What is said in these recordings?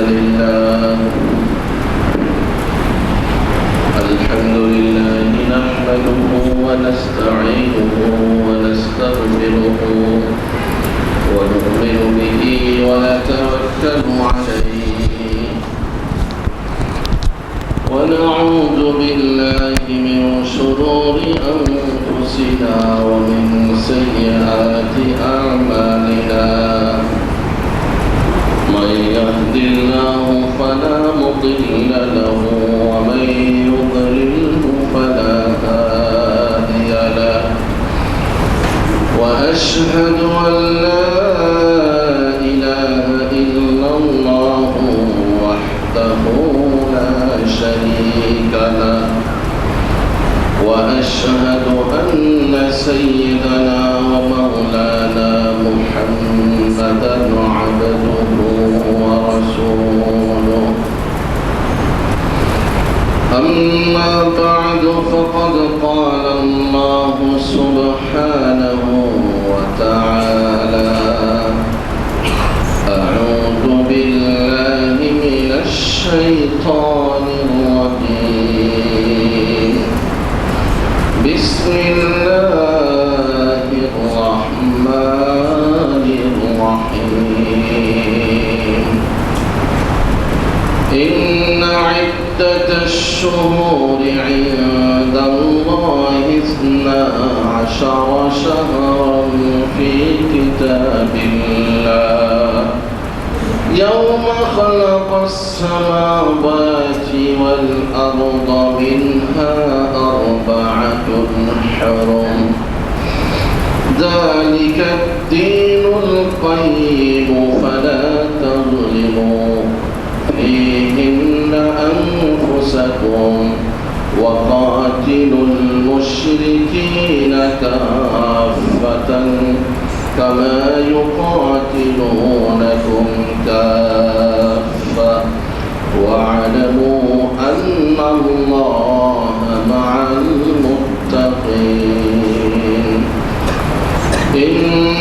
الحمد لله وأشهد أن سيدنا ومولانا محمدا عبده ورسوله. أما بعد فقد قال الله سبحانه وتعالى أعوذ بالله من الشيطان الشهور عند الله اثنا عشر شهرا في كتاب الله. يوم خلق السماوات والأرض منها حرم ذلك الدين القيم فلا تظلموا. فيهن أنفسكم وقاتلوا المشركين كافة كما يقاتلونكم كافة. واعلموا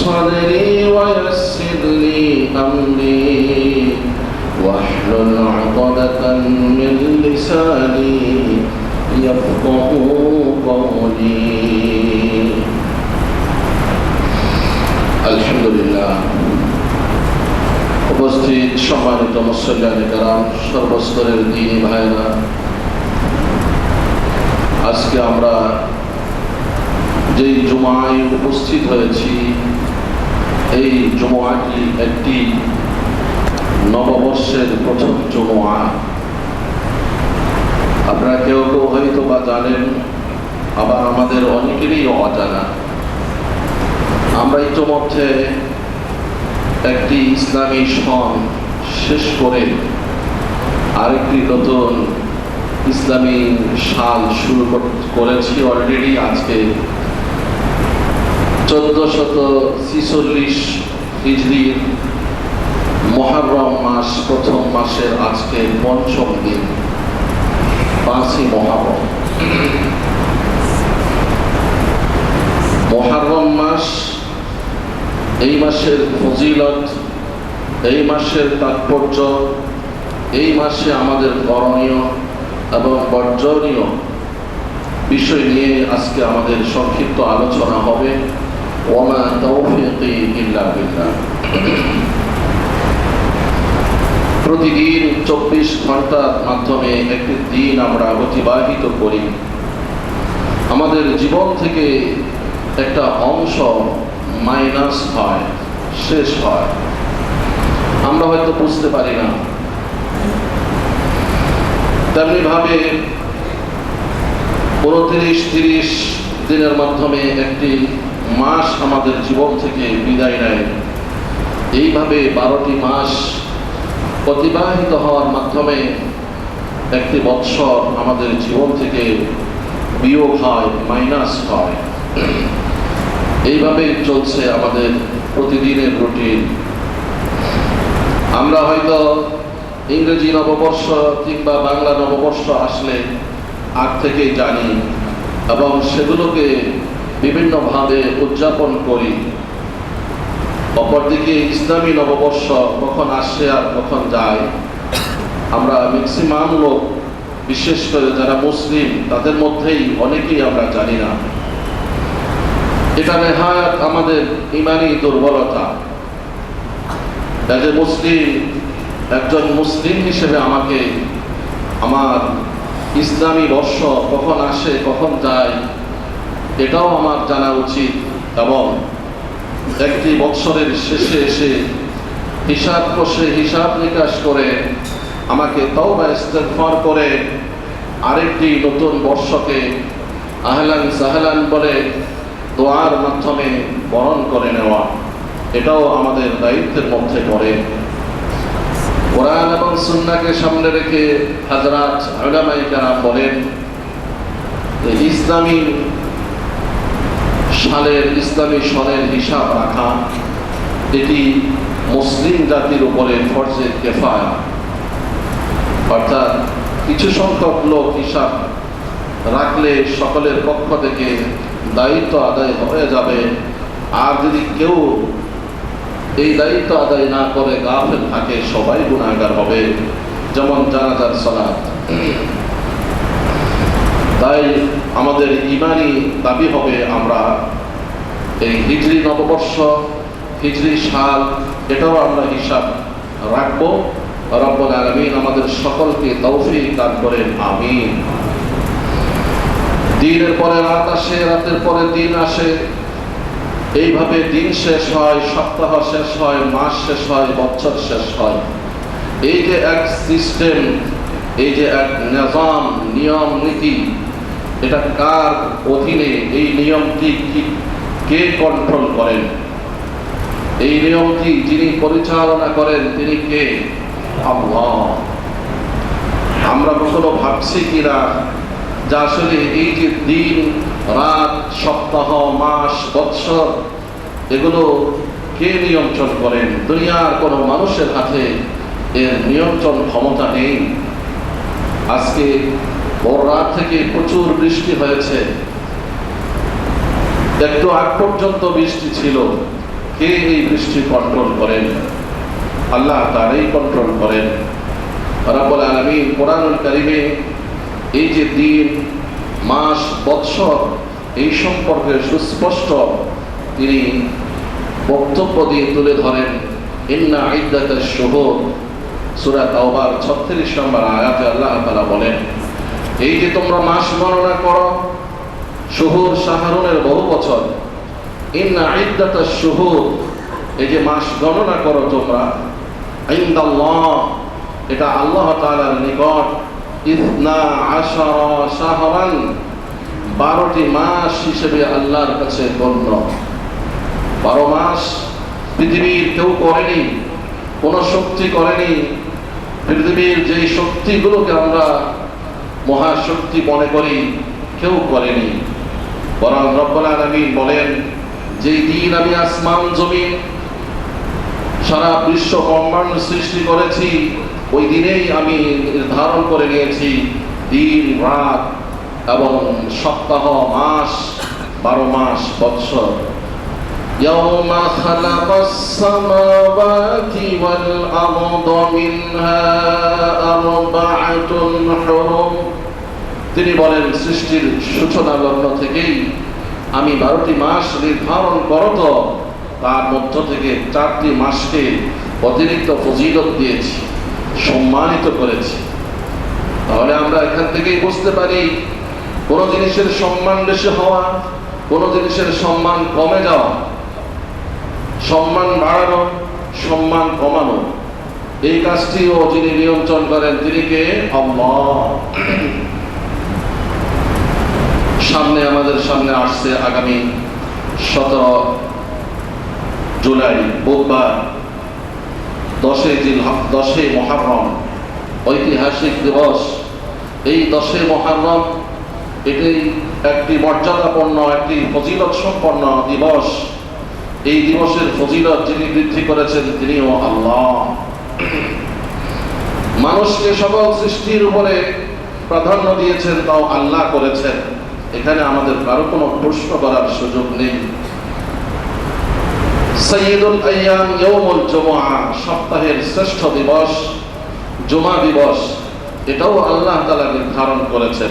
صدري ويسر لي أمري واحلل عقدة من لساني يفقه قولي الحمد لله উপস্থিত সম্মানিত মুসল্লানি কারাম সর্বস্তরের দিনী ভাইরা আজকে আমরা যেই জুমায় উপস্থিত হয়েছি এই জুমাটি একটি নববর্ষের প্রথম জুমা আপনারা কেউ কেউ হয়তো বা জানেন, আবার আমাদের অনেকেরই অজানা। আমরা ইতিমধ্যে একটি ইসলামী সন শেষ করে আরেকটি নতুন ইসলামী সাল শুরু করেছি অলরেডি আজকে। চোদ্দ শত ছিচল্লিশ হিজড়ির মহারম মাস, প্রথম মাসের আজকে পঞ্চম দিন, পাঁচই মহারম মহারম মাস, এই মাসের ফজিলত, এই মাসের তাৎপর্য, এই মাসে আমাদের করণীয় এবং বর্জনীয় বিষয় নিয়ে আজকে আমাদের সংক্ষিপ্ত আলোচনা হবে। ওমা তৌফিকি ইল্লা বিল্লাহ প্রতিদিন চব্বিশ ঘণ্টার মাধ্যমে একটি দিন আমরা অতিবাহিত করি। আমাদের জীবন থেকে একটা অংশ মাইনাস হয়, শেষ হয়। আমরা হয়তো বুঝতে পারি না। তেমনি ভাবে উনত্রিশ, তিরিশ দিনের মাধ্যমে একটি মাস আমাদের জীবন থেকে বিদায় নেয়। এইভাবে বারোটি মাস অতিবাহিত হওয়ার মাধ্যমে একটি বৎসর আমাদের জীবন থেকে বিয়োগ হয়, মাইনাস হয়। এইভাবেই চলছে আমাদের প্রতিদিনের রুটিন। আমরা হয়তো ইংরেজি নববর্ষ কিংবা বাংলা নববর্ষ আসলে আগ থেকেই জানি এবং সেগুলোকে বিভিন্নভাবে উদযাপন করি। অপরদিকে ইসলামী নববর্ষ কখন আসে আর কখন যায়, আমরা ম্যাক্সিমাম লোক, বিশেষ করে যারা মুসলিম, তাদের মধ্যেই অনেকেই আমরা জানি না। এটা নেহায়াত আমাদের ইমানি দুর্বলতা। এজ এ মুসলিম, একজন মুসলিম হিসেবে আমাকে, আমার ইসলামী বর্ষ কখন আসে, কখন যায় এটাও আমার জানা উচিত এবং একটি বৎসরের শেষে এসে হিসাব কষে হিসাব নিকাশ করে আমাকে তওবা ইস্তেগফার করে আরেকটি নতুন বর্ষকে আহলান সাহলান বলে দোয়ার মাধ্যমে বরণ করে নেওয়া, এটাও আমাদের দায়িত্বের মধ্যে পড়ে। কোরআন এবং সুন্নাকে সামনে রেখে হাজরাত আলামাই কারাম বলেন ইসলামী সালের ইসলামী সনের হিসাব রাখা, এটি মুসলিম জাতির উপরে ফরজে কেফায় অর্থাৎ কিছু সংখ্যক লোক হিসাব রাখলে সকলের পক্ষ থেকে দায়িত্ব আদায় হয়ে যাবে। আর যদি কেউ এই দায়িত্ব আদায় না করে গাফেল থাকে, সবাই গুণাগার হবে, যেমন জানাজার সালাত। তাই আমাদের ইমানি দাবি হবে আমরা এই হিজরি নববর্ষ, হিজরি সাল, এটাও আমরা হিসাব রাখব। রব্বুল আলমিন আমাদের সকলকে তৌফিক দান করেন, আমিন। দিনের পরে রাত আসে, রাতের পরে দিন আসে। এইভাবে দিন শেষ হয়, সপ্তাহ শেষ হয়, মাস শেষ হয়, বছর শেষ হয়। এই যে এক সিস্টেম এই যে এক নিজাম নিয়ম, নীতি এটা কার অধীনে এই নিয়মটি কি, কে কন্ট্রোল করেন? এই নিয়মটি যিনি পরিচালনা করেন, তিনি কে? আল্লাহ। আমরা কখনো ভাবছি কিনা যে আসলে এই যে দিন, রাত, সপ্তাহ, মাস, বৎসর, এগুলো কে নিয়ন্ত্রণ করেন? দুনিয়ার কোনো মানুষের হাতে এর নিয়ন্ত্রণ ক্ষমতা নেই। আজকে ভোর রাত থেকে প্রচুর বৃষ্টি হয়েছে। একটু আগ পর্যন্ত বৃষ্টি ছিল। কে এই বৃষ্টি কন্ট্রোল করেন? আল্লাহ তারাই কন্ট্রোল করেন। রাব্বুল আলামিন কোরআনুল কারিমে এই যে দিন, মাস, বৎসর, এই সম্পর্কে সুস্পষ্ট তিনি বক্তব্য দিয়ে তুলে ধরেন, ইন্না ইদ্দাতাশ শুহুর। সূরা তাওবার 36 নম্বর আয়াতে আল্লাহ তাআলা বলেন এই যে তোমরা মাস গণনা করো, শুহুর শাহরুনের বহু বছর। ইন্না ইদ্দাতাশ শুহুর, এই যে মাস গণনা করো তোমরা, ইনদাল্লাহ, এটা আল্লাহ তাআলার নিকট, ইসনা আশারা শাহরান, বারোটি মাস হিসেবে আল্লাহর কাছে গণ্য। বারো মাস পৃথিবীর কেউ করেনি, কোন শক্তি করেনি, পৃথিবীর যেই শক্তিগুলোকে আমরা মহাশক্তি মনে করি কেউ করেনি। বরং রব্বুল বলেন, যেই দিন আমি আসমান জমিন, সারা বিশ্ব ব্রহ্মাণ্ড সৃষ্টি করেছি, ওই দিনেই আমি নির্ধারণ করে নিয়েছি দিন, রাত এবং সপ্তাহ, মাস, বারো মাস, বৎসর। يوم خلق السماوات والأرض منها أربعة حرم তিনি বলেন সৃষ্টির সূচনা লগ্ন থেকেই আমি বারোটি মাস নির্ধারণ করত তার মধ্য থেকে চারটি মাসকে অতিরিক্ত ফজিলত দিয়েছি সম্মানিত করেছি তাহলে আমরা এখান থেকেই বুঝতে পারি কোনো জিনিসের সম্মান বেশি হওয়া কোনো জিনিসের সম্মান কমে যাওয়া সম্মান বাড়ানো, সম্মান কমানো। এই কাজটিও যিনি নিয়ন্ত্রণ করেন, তিনি কে? সামনে, আমাদের সামনে আসছে আগামী সতেরো জুলাই, বুধবার দশে জিল দশে মহারম ঐতিহাসিক দিবস। এই দশে মহারম এটি একটি মর্যাদাপূর্ণ, একটি ফজিলত সম্পন্ন দিবস। এই দিবসের ফজিলত যিনি বৃদ্ধি করেছেন তিনিও আল্লাহ। মানুষকে সকল সৃষ্টির উপরে প্রাধান্য দিয়েছেন, তাও আল্লাহ করেছেন। এখানে আমাদের কারও কোনো প্রশ্ন করার সুযোগ নেই। সৈয়দুল আয়াম ইয়ৌমুল জুমআ, সপ্তাহের শ্রেষ্ঠ দিবস, জুমা দিবস, এটাও আল্লাহ তাআলা নির্ধারণ করেছেন।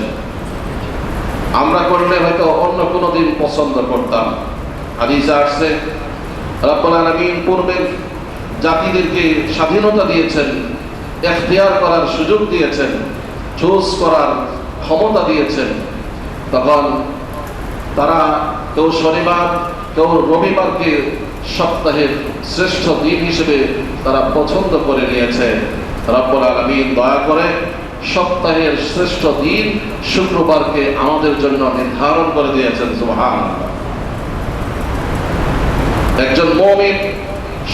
আমরা করলে হয়তো অন্য কোনো দিন পছন্দ করতাম। হাদিসে আসছে। রব্বুল আলামিন পূর্বের জাতিদেরকে স্বাধীনতা দিয়েছেন, এখতিয়ার করার সুযোগ দিয়েছেন চুজ করার ক্ষমতা দিয়েছেন। তখন তারা কেউ শনিবার, কেউ রবিবারকে সপ্তাহের শ্রেষ্ঠ দিন হিসেবে তারা পছন্দ করে নিয়েছে। রব্বুল আলামিন দয়া করে সপ্তাহের শ্রেষ্ঠ দিন শুক্রবারকে আমাদের জন্য নির্ধারণ করে দিয়েছেন, সুবহানাল্লাহ। একজন মমিন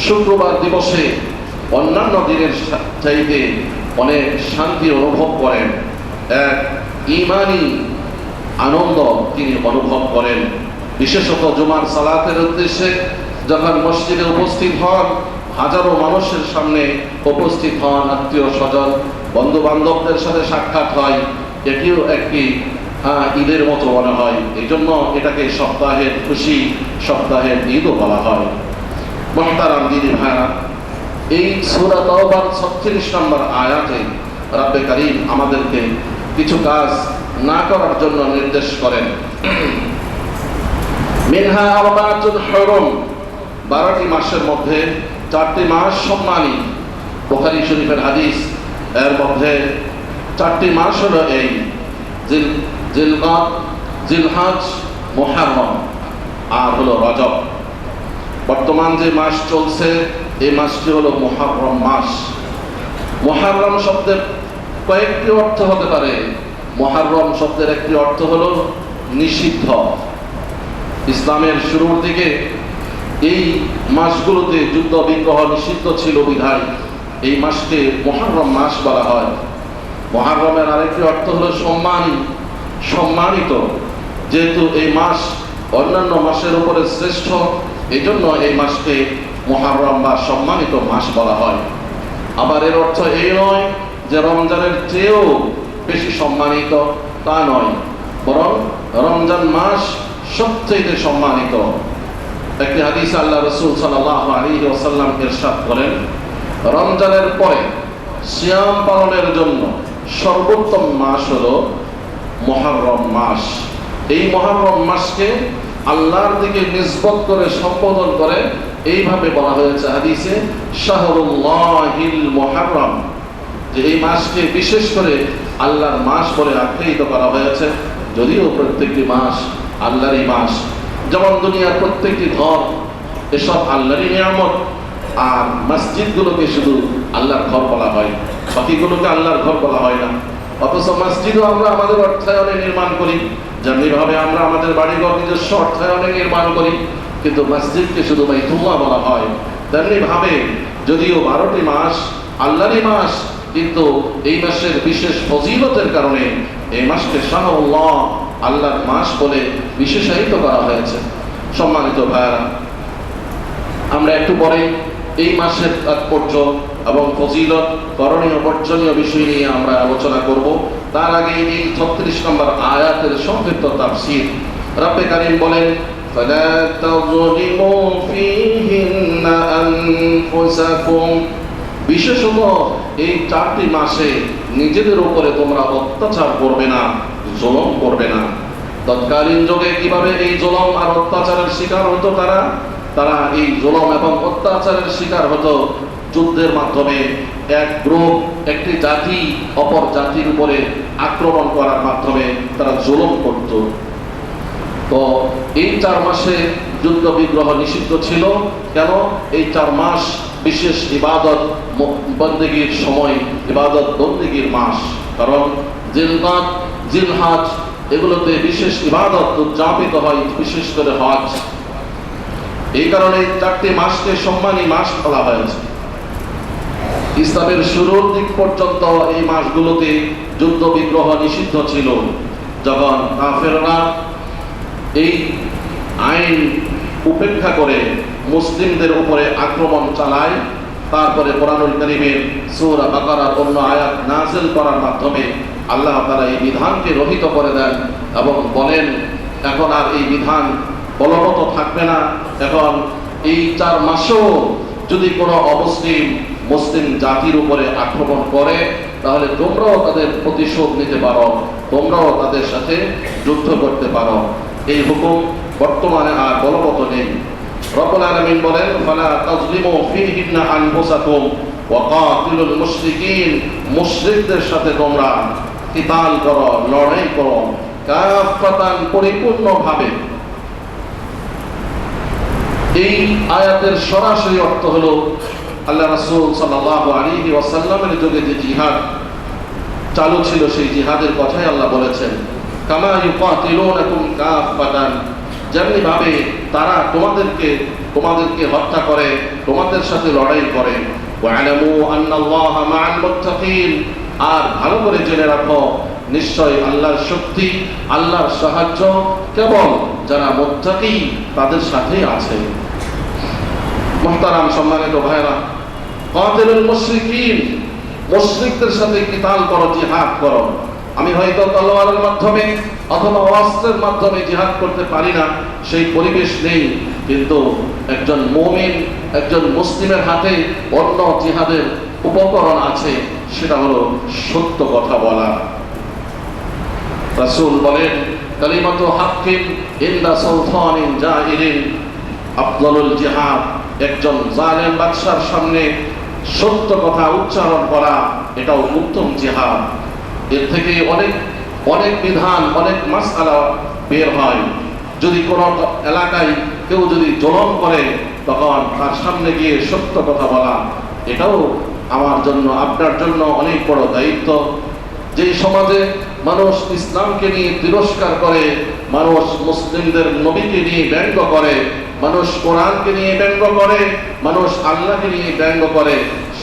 শুক্রবার দিবসে অন্যান্য দিনের চাইতে অনেক শান্তি অনুভব করেন। এক ইমানি আনন্দ তিনি অনুভব করেন। বিশেষত জুমার সালাতের উদ্দেশ্যে যখন মসজিদে উপস্থিত হন, হাজারো মানুষের সামনে উপস্থিত হন আত্মীয় স্বজন বন্ধু বান্ধবদের সাথে সাক্ষাৎ হয়। এটিও একটি আহ, ঈদের মতো বলা হয়। এই জন্য এটাকে সপ্তাহের খুশি সপ্তাহের ঈদও বলা হয়। মহতারাম দিদি ভাইরা এই সুরা ছত্রিশ নম্বর আয়াতে রাব্বে কারিম আমাদেরকে কিছু কাজ না করার জন্য নির্দেশ করেন। মিনহা আরবাতুল হরম বারোটি মাসের মধ্যে চারটি মাস সম্মানী। বুখারী শরীফের হাদিস এর মধ্যে চারটি মাস হলো এই আর হলো রজব। বর্তমান যে মাস চলছে, এই মাসটি হলো মুহাররম মাস। মুহাররম শব্দের কয়েকটি অর্থ হতে পারে। মুহাররম শব্দের একটি অর্থ হলো নিষিদ্ধ। ইসলামের শুরুর দিকে এই মাসগুলোতে যুদ্ধ, বিগ্রহ নিষিদ্ধ ছিল বিধায়। এই মাসকে মহারম মাস বলা হয়। মহারমের আরেকটি অর্থ হলো সম্মানী। সম্মানিত, যেহেতু এই মাস অন্যান্য মাসের উপরে শ্রেষ্ঠ এই জন্য এই মাসকে মহারম বা সম্মানিত মাস বলা হয়। আবার এর অর্থ এই নয় যে রমজানের চেয়েও বেশি সম্মানিত তা নয়, বরং রমজান মাস সবচেয়ে সম্মানিত। একটি হাদিস আল্লাহ রসুল সাল্লাহ আলী ওসাল্লাম ইরশাদ করেন, রমজানের পরে সিয়াম পালনের জন্য সর্বোত্তম মাস হলো মহারম মাস। এই মহারম মাসকে আল্লাহর দিকে নিসবত করে সম্বোধন করে, এইভাবে বলা হয়েছে হাদিসে, শাহরুল্লাহিল মহারম। যে এই মাসকে বিশেষ করে আল্লাহর মাস বলে আখ্যায়িত করা হয়েছে। যদিও প্রত্যেকটি মাস আল্লাহরই মাস, যেমন দুনিয়ার প্রত্যেকটি ঘর, এসব আল্লাহরই নিয়ামত। আর মসজিদগুলোকে শুধু আল্লাহর ঘর বলা হয়, বাকিগুলোকে আল্লাহর ঘর বলা হয় না। অথচ মসজিদও আমরা আমাদের অর্থায়নে নির্মাণ করি। যেমনিভাবে আমরা আমাদের বাড়িঘর নিজস্ব অর্থায়নে নির্মাণ করি, কিন্তু মসজিদকে শুধু বলা হয়। তেমনি ভাবে যদিও বারোটি মাস মাস, কিন্তু এই মাসের বিশেষ ফজিলতের কারণে এই মাসকে শাহুল্লাহ আল্লাহর মাস বলে বিশেষায়িত করা হয়েছে। সম্মানিত ভাইয়ারা, আমরা একটু পরে এই মাসের তাৎপর্য এবং ফজিলত করণীয় বর্জনীয় বিষয় নিয়ে আমরা আলোচনা করব তার আগে এই ছত্রিশ নম্বর আয়াতের সংক্ষিপ্ত তাফসির রব্বে কারিম বলেন فلا تظلموا فيهن أنفسكم বিশেষত এই চারটি মাসে নিজেদের উপরে তোমরা অত্যাচার করবে না জুলম করবে না তৎকালীন যুগে কিভাবে এই জুলম আর অত্যাচারের শিকার হতো তারা তারা এই জুলম এবং অত্যাচারের শিকার হতো যুদ্ধের মাধ্যমে এক গ্রুপ, একটি জাতি, অপর জাতির উপরে আক্রমণ করার মাধ্যমে তারা জুলম করত। তো এই চার মাসে যুদ্ধ বিগ্রহ নিষিদ্ধ ছিল। কেন? এই চার মাস বিশেষ ইবাদত বন্দেগীর সময় ইবাদত বন্দেগীর মাস। কারণ জিলবাদ, জিলহাজ এগুলোতে বিশেষ ইবাদত উদযাপিত হয়, বিশেষ করে হজ। এই কারণে চারটি মাসকে সম্মানী মাস বলা হয়েছে। ইসলামের শুরুর দিক পর্যন্ত এই মাসগুলোতে যুদ্ধ বিগ্রহ নিষিদ্ধ ছিল। যখন কাফেররা এই আইন উপেক্ষা করে মুসলিমদের উপরে আক্রমণ চালায়, তারপরে কোরআনুল করিমের সূরা বাকারার অন্য আয়াত নাজিল করার মাধ্যমে আল্লাহ তারা এই বিধানকে রহিত করে দেন এবং বলেন, এখন আর এই বিধান বলবৎ থাকবে না। এখন এই চার মাসেও যদি কোনো অমুসলিম মুসলিম জাতির উপরে আক্রমণ করে, তাহলে তোমরাও তাদের প্রতিশোধ নিতে পারো, তোমরাও তাদের সাথে যুদ্ধ করতে পারো। এই হুকুম বর্তমানে আর বলবৎ নেই। আলামিন বলেন, ফালা মুশরিকিন মুশরিকদের সাথে তোমরা কিতাল করো, লড়াই করো কাফাতান পরিপূর্ণভাবে। এই আয়াতের সরাসরি অর্থ হলো আল্লাহ রাসূল সাল্লাল্লাহু আলাইহি ওয়াসাল্লামের যুগে যে জিহাদ চালু ছিল, সেই জিহাদের কথাই আল্লাহ বলেছেন, কামা ইউকাতিলুনাকুম কাফাতান যেমনি তারা তোমাদেরকে তোমাদেরকে হত্যা করে, তোমাদের সাথে লড়াই করে, ওয়ালামু আন্নাল্লাহা মাআল মুত্তাকিন আর ভালো করে জেনে রাখো, নিশ্চয় আল্লাহর শক্তি, আল্লাহর সাহায্য কেবল যারা মুত্তাকি তাদের সাথেই আছে। মুহতারাম সম্মানিত ভাইরা কাতিলুল মুশরিকিন, মুশরিকদের সাথে কিতাল করো, জিহাদ করো। আমি হয়তো তলোয়ারের মাধ্যমে অথবা অস্ত্রের মাধ্যমে জিহাদ করতে পারি না, সেই পরিবেশ নেই। কিন্তু একজন মুমিন, একজন মুসলিমের হাতে অন্য জিহাদের উপকরণ আছে, সেটা হলো সত্য কথা বলা। রাসুল বলেন, কালিমাতু হাক্কিন ইল্লা সুলতানিন জাহিরিন আফদলুল জিহাদ। একজন জালেম বাদশার সামনে সত্য কথা উচ্চারণ করা, এটাও উত্তম জিহাদ। এর থেকে অনেক অনেক বিধান, অনেক মাসআলা বের হয়। যদি কোনো এলাকায় কেউ যদি জলম করে, তখন তার সামনে গিয়ে সত্য কথা বলা, এটাও আমার জন্য, আপনার জন্য অনেক বড় দায়িত্ব। যে সমাজে মানুষ ইসলামকে নিয়ে তিরস্কার করে, মানুষ মুসলিমদের নবীকে নিয়ে ব্যঙ্গ করে মানুষ কোরআনকে নিয়ে ব্যঙ্গ করে, মানুষ আল্লাহকে নিয়ে ব্যঙ্গ করে,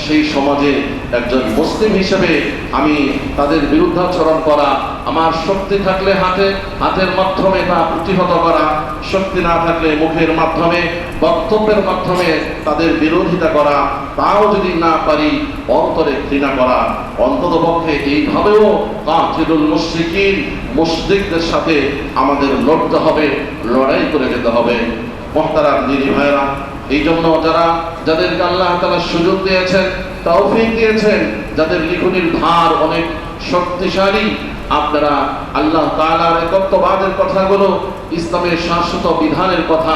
সেই সমাজে একজন মুসলিম হিসেবে আমি তাদের বিরুদ্ধাচরণ করা, আমার শক্তি থাকলে হাতে হাতের মাধ্যমে তা প্রতিহত করা, শক্তি না থাকলে মুখের মাধ্যমে, বক্তব্যের মাধ্যমে তাদের বিরোধিতা করা, তাও যদি না পারি অন্তরে ঘৃণা করা, অন্তত পক্ষে এইভাবেও কাফিরুল মুশরিকিন, মুশরিকদের সাথে আমাদের লড়তে হবে, লড়াই করে যেতে হবে। মহতারাম দিদি ভাইরা, এই জন্য যারা যাদেরকে আল্লাহ তালা সুযোগ দিয়েছেন, তৌফিক দিয়েছেন, যাদের লিখনির ধার অনেক শক্তিশালী, আপনারা আল্লাহ তাআলার একত্ববাদের কথাগুলো, ইসলামের শাশ্বত বিধানের কথা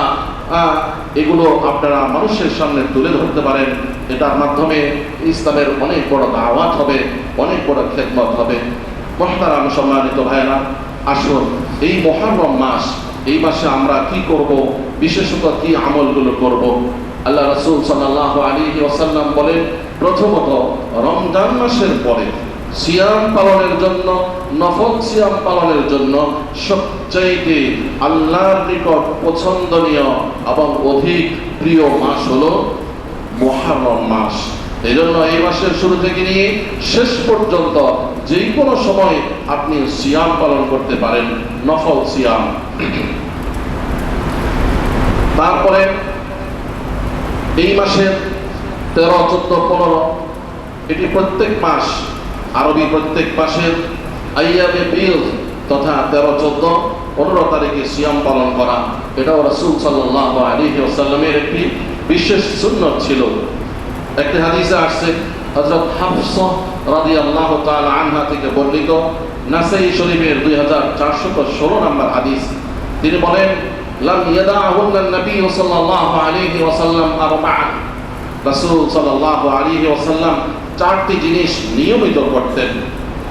এগুলো আপনারা মানুষের সামনে তুলে ধরতে পারেন। এটার মাধ্যমে ইসলামের অনেক বড় দাওয়াত হবে, অনেক বড় খেদমত হবে। মহতারাম সম্মানিত ভাইয়েরা আসুন, এই মহারম মাস এই মাসে আমরা কি করব? বিশেষত কি আমলগুলো করব? আল্লাহ রাসূল সাল্লাল্লাহু আলাইহি ওয়াসাল্লাম বলেন, প্রথমত রমজান মাসের পরে সিয়াম পালনের জন্য, নফল সিয়াম পালনের জন্য সবচাইতে আল্লাহর নিকট পছন্দনীয় এবং অধিক প্রিয় মাস হলো মহারম মাস। এই জন্য এই মাসের শুরু থেকে নিয়ে শেষ পর্যন্ত যে কোনো সময় আপনি সিয়াম পালন করতে পারেন, নফল সিয়াম। তারপরে এই মাসের তেরো, চোদ্দ, পনেরো, এটি প্রত্যেক মাস, আরবি প্রত্যেক মাসের আইয়ামে বিল তথা তেরো, চোদ্দ, পনেরো তারিখে সিয়াম পালন করা। এটাও রসুল সাল্লাহ আলী ওসাল্লামের একটি বিশেষ সুন্নত ছিল। একটি হাদিসে আসছে হজরত হাফস রাদি আল্লাহ আনহা থেকে বর্ণিত নাসাই শরীফের দুই হাজার চারশত ষোলো নম্বর হাদিস। তিনি বলেন, লাম ইয়াদাহুন্না নবী সাল্লাল্লাহু আলাইহি ওয়াসাল্লাম আরবাআন। রাসূল সাল্লাল্লাহু আলাইহি ওয়াসাল্লাম চারটি জিনিস নিয়মিত করতেন।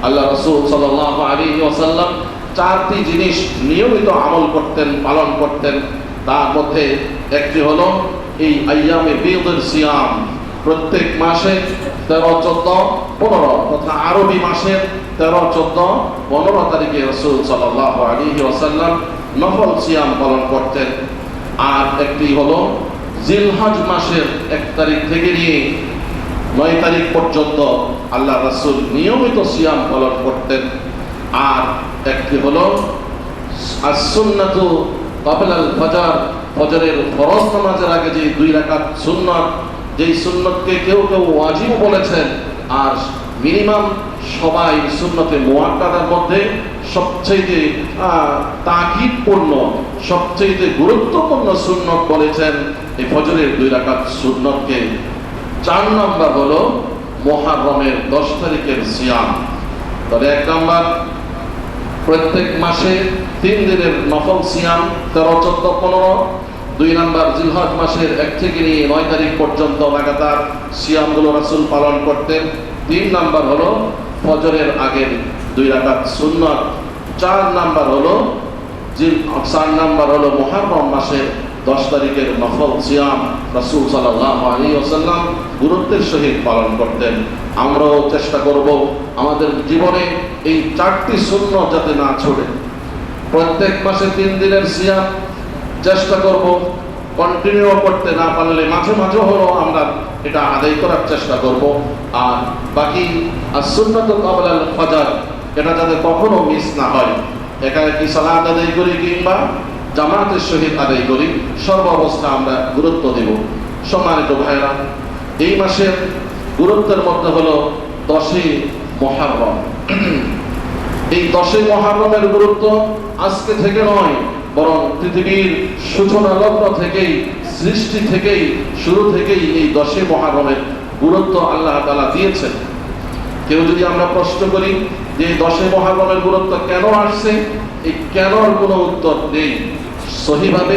আল্লাহ রাসূল সাল্লাল্লাহু আলাইহি ওয়াসাল্লাম চারটি জিনিস নিয়মিত আমল করতেন, পালন করতেন। তার মধ্যে একটি হলো, এই আইয়ামে বিদের সিয়াম। প্রত্যেক মাসে তেরো, চোদ্দ, পনেরো তথা আরবি মাসের তেরো, চোদ্দ, পনেরো তারিখে রসুল সাল্লাহ আলী ওসাল্লাম নফল সিয়াম পালন করতেন। আর একটি হলো জিলহজ মাসের এক তারিখ থেকে নিয়ে নয় তারিখ পর্যন্ত আল্লাহ রাসূল নিয়মিত সিয়াম পালন করতেন। আর একটি হলো আসুন্নাতু কাবলাল ফজর, ফজরের ফরজ নামাজের আগে যে দুই রাকাত সুন্নাত যেই সুন্নতকে কেউ কেউ ওয়াজিব বলেছেন, আর মিনিমাম সবাই সুন্নতে মোয়াক্কাদার মধ্যে সবচেয়ে তাকিদপূর্ণ সবচেয়ে গুরুত্বপূর্ণ সুন্নত বলেছেন এই ফজরের দুই রাকাত সুন্নতকে। চার নম্বর হলো মহারমের দশ তারিখের সিয়াম। তবে এক নম্বর, প্রত্যেক মাসে তিন দিনের নফল সিয়াম, তেরো, চোদ্দ, পনেরো দুই নাম্বার জিলহজ মাসের এক থেকে নিয়ে নয় তারিখ পর্যন্ত লাগাতার সিয়ামগুলো রাসুল পালন করতেন। তিন নাম্বার হলো ফজরের আগের দুই রাকাত সুন্নত। চার নাম্বার হলো জিল, চার নাম্বার হলো মহারম মাসের দশ তারিখের নফল সিয়াম। রাসুল সাল্লাহ আলী ওসাল্লাম গুরুত্বের সহিত পালন করতেন। আমরাও চেষ্টা করব আমাদের জীবনে এই চারটি শূন্য যাতে না ছড়ে। প্রত্যেক মাসে তিন দিনের সিয়াম চেষ্টা করব কন্টিনিউ করতে না পারলে মাঝে মাঝে হলো আমরা এটা আদায় করার চেষ্টা করব। আর বাকি আর সুন্নত কাবলাল ফজর এটা যাতে কখনো মিস না হয়। এখানে কি সালাদ আদায় করি কিংবা জামাতের সহিত আদায় করি সর্বাবস্থা আমরা গুরুত্ব দেব। সম্মানিত ভাইরা এই মাসের গুরুত্বের মধ্যে হলো দশই মহারম। এই দশই মহারমের গুরুত্ব আজকে থেকে নয় বরং পৃথিবীর সূচনা লগ্ন থেকেই, সৃষ্টি থেকেই, শুরু থেকেই এই দশে মহারমের গুরুত্ব আল্লাহ তালা দিয়েছেন। কেউ যদি আমরা প্রশ্ন করি যে দশে মহারমের গুরুত্ব কেন আসছে, এই কেনর কোনো উত্তর নেই। সহিভাবে